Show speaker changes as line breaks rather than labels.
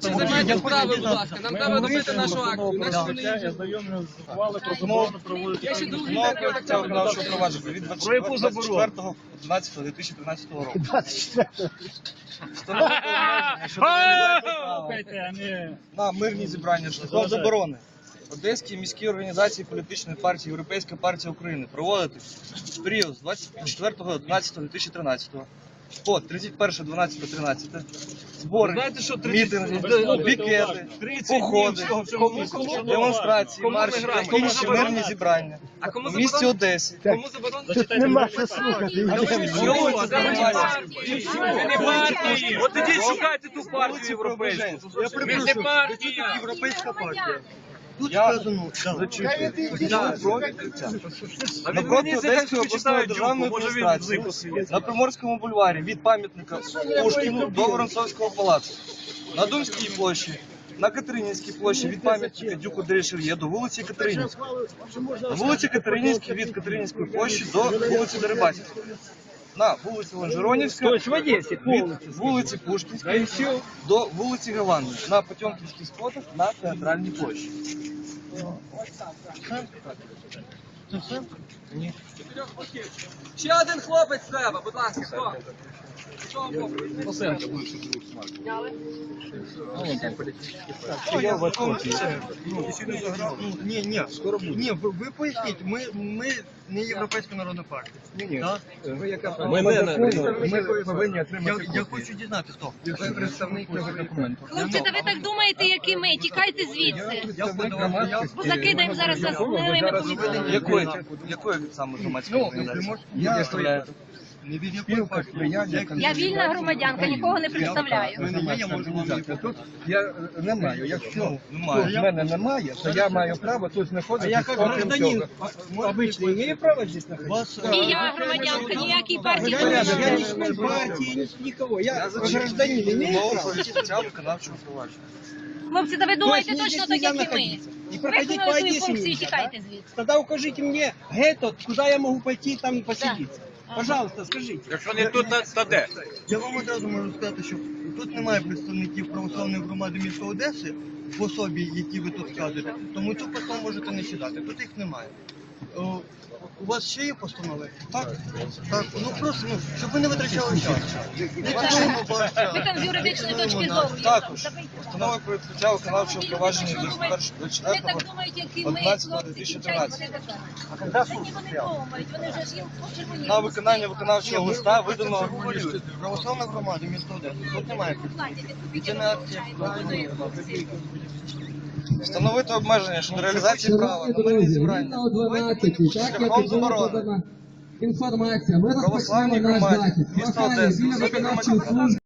Займайте справи, будь ласка, нам треба робити нашу акцію. Наші вони
Я знайомлю з ухвали про заборону проводити.
Я ще другий
Знову
так, так,
цього
так,
виконавчого провадження від
Про яку заборону?
24.12.2013 року.
24
Встановити обмеження щодо реалізації права
Слухайте, а не...
на мирні зібрання шляхом заборони. Одеській міській організації політичної партії Європейська партія України проводити в період з 24.12.2013 по 31.12.13 збори,
Знаєте, що
мітинги,
Слухайте,
пікети,
30
походи,
всього
демонстрації,
Кому ми
марші,
граємо?
та інші
Кому
мирні зібрання
А кому
в місті
заборонено?
Одесі.
Кому заборонено?
Тут
Нема що слухати.
А ви що,
це
це не
нормально?
партії? Це не партії. От ідіть шукайте ту партію європейську.
Я
Це не партія.
європейська партія. Тут
Я
сказано, да.
Напроти Одеської обласної державної адміністрації на Приморському бульварі від пам'ятника Пушкіну до Воронцовського палацу, на Думській площі, на Катеринінській площі від пам'ятника Дюку Деришев'є до вулиці Катеринівської, на вулиці Катеринівській від Катеринівської площі до вулиці Дерибасівської, на вулиці Лонжеронівська від вулиці Пушкінської до вулиці Гаванної, на Потьомкінських сходах на Театральній площі.
Ще один хлопець треба, будь ласка, хто? Хлопець?
Я в
Ну, ні, скоро буде. Ні, ви, ви поясніть, ми, ми не Європейська народна партія.
Ні, ні.
Так?
Ви яка
Ми не на-
Ми повинні
Я,
отримати
я хочу дізнатися, хто.
Ви представник цього документу.
Хлопці, та ви так думаєте, які ми? Тікайте звідси.
Я.
Бо закидаємо зараз вас гнилими.
Якої, якої саме громадської організації?
я-
представляєте?
Не від якої партії. Я,
Я вільна громадянка, нікого не представляю.
Мене є, я можу вам відповісти.
Я е, не маю. Якщо
Немає.
в мене немає, то я маю право тут знаходитися. окрім цього.
обычный имею право здесь находиться?
І я громадянка, ніякій партії не
Я
належу.
не член партии, ни- никого. Я
Я
гражданин, имею
зачитую
право?
про життя виконавчого провадження.
Хлопці, та ви думаєте
То есть
точно
мне
так,
здесь
як і
нельзя
ми.
находиться? И проходить по
Виконали свої
Одессе
функції,
нельзя,
тікайте
да?
звідси.
Тогда укажите мне этот, куда я могу пойти там поселиться. Пожалуйста, скажите.
Якщо не тут, то де?
Я вам одразу можу сказати, що тут немає представників православної громади міста Одеси в особі, які ви тут вказуєте, тому цю постанову можете не сідати. Тут їх немає. О, у вас ще є постанови? Так? Так. Ну просто, ну, щоб ви не витрачали час. Не
Ви там з юридичної точки зору.
Також
забийте.
постанова про відкриття виконавчого провадження
Ви так
21.24
думаєте, які ми,
11
хлопці,
2013.
тікайте, вони так кажуть. Це ні, вони думають, вони вже ж їм почервоніли.
на виконання виконавчого листа, виданого
Говорю, Православна громада міста Одеси. Тут немає. Це не акція.
встановити обмеження щодо реалізації права на мирні зібрання.
12, так як
Шляхом
була
заборони.
подана інформація. Ми
Православній
розпочнемо наш
громаді
захід.
міста
Прохання
Одеси,
біля виконавчої служби.